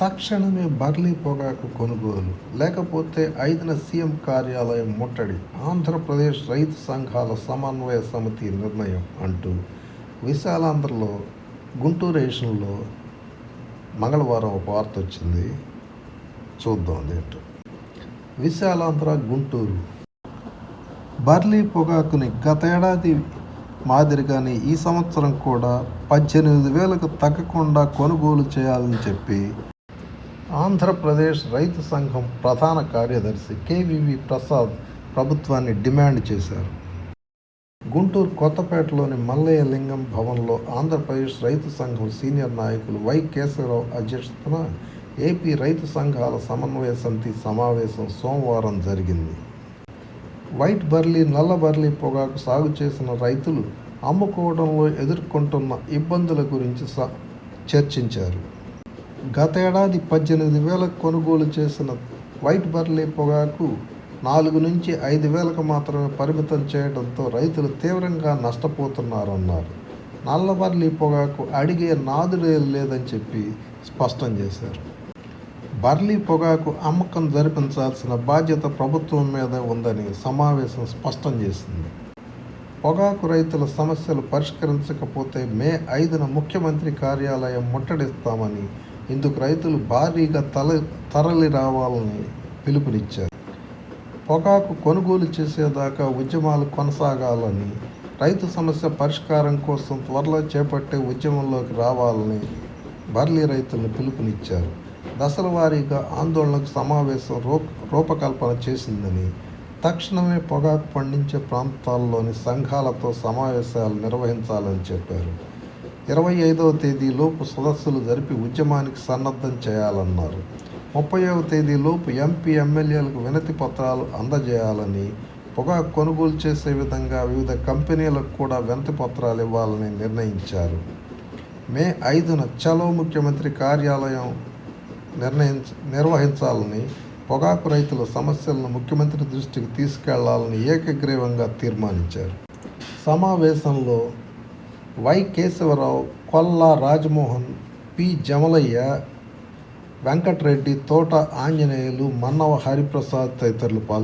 తక్షణమే బర్లీ పొగాకు కొనుగోలు లేకపోతే ఐదున సీఎం కార్యాలయం ముట్టడి ఆంధ్రప్రదేశ్ రైతు సంఘాల సమన్వయ సమితి నిర్ణయం అంటూ విశాలాంధ్రలో గుంటూరు రేషన్లో మంగళవారం ఒక వార్త వచ్చింది. చూద్దాం అదేంటో విశాలాంధ్ర గుంటూరు. బర్లీ పొగాకుని గతేడాది మాదిరిగానే ఈ సంవత్సరం కూడా పద్దెనిమిది వేలకు తగ్గకుండా కొనుగోలు చేయాలని చెప్పి ఆంధ్రప్రదేశ్ రైతు సంఘం ప్రధాన కార్యదర్శి కేవీవి ప్రసాద్ ప్రభుత్వాన్ని డిమాండ్ చేశారు. గుంటూరు కొత్తపేటలోని మల్లయ్య లింగం భవన్లో ఆంధ్రప్రదేశ్ రైతు సంఘం సీనియర్ నాయకులు వై కేశవరావు అధ్యక్షతన ఏపీ రైతు సంఘాల సమన్వయ సమితి సమావేశం సోమవారం జరిగింది. వైట్ బర్లీ నల్ల బర్లీ పొగాకు సాగు చేసిన రైతులు అమ్ముకోవడంలో ఎదుర్కొంటున్న ఇబ్బందుల గురించి స చర్చించారు. గత ఏడాది పద్దెనిమిది వేలకు కొనుగోలు చేసిన వైట్ బర్లీ పొగాకు నాలుగు నుంచి ఐదు వేలకు మాత్రమే పరిమితం చేయడంతో రైతులు తీవ్రంగా నష్టపోతున్నారన్నారు. నల్ల బర్లీ పొగాకు అడిగే నాదుడే లేదని చెప్పి స్పష్టం చేశారు. బర్లీ పొగాకు అమ్మకం జరిపించాల్సిన బాధ్యత ప్రభుత్వం మీద ఉందని సమావేశం స్పష్టం చేసింది. పొగాకు రైతుల సమస్యలు పరిష్కరించకపోతే మే ఐదున ముఖ్యమంత్రి కార్యాలయం ముట్టడిస్తామని ఇందుకు రైతులు భారీగా తల తరలి రావాలని పిలుపునిచ్చారు. పొగాకు కొనుగోలు చేసేదాకా ఉద్యమాలు కొనసాగాలని రైతు సమస్య పరిష్కారం కోసం త్వరలో చేపట్టే ఉద్యమంలోకి రావాలని బర్లీ రైతులను పిలుపునిచ్చారు. దశల వారీగా ఆందోళనకు సమావేశం రూప రూపకల్పన చేసిందని తక్షణమే పొగాకు పండించే ప్రాంతాల్లోని సంఘాలతో సమావేశాలు నిర్వహించాలని చెప్పారు. ఇరవై ఐదవ తేదీలోపు సదస్సులు జరిపి ఉద్యమానికి సన్నద్ధం చేయాలన్నారు. ముప్పైవ తేదీలోపు ఎంపీ ఎమ్మెల్యేలకు వినతి పత్రాలు అందజేయాలని పొగాకు కొనుగోలు చేసే విధంగా వివిధ కంపెనీలకు కూడా వినతి పత్రాలు ఇవ్వాలని నిర్ణయించారు. మే ఐదున చలో ముఖ్యమంత్రి కార్యాలయం నిర్ణయించ నిర్వహించాలని పొగాకు రైతుల సమస్యలను ముఖ్యమంత్రి దృష్టికి తీసుకెళ్ళాలని ఏకగ్రీవంగా తీర్మానించారు. సమావేశంలో వై కేశవరావు కొల్లా రాజమోహన్ పి. జమలయ్య వెంకటరెడ్డి తోట ఆంజనేయులు మన్నవ హరిప్రసాద్ తదితరులు పాల్గొన్నారు.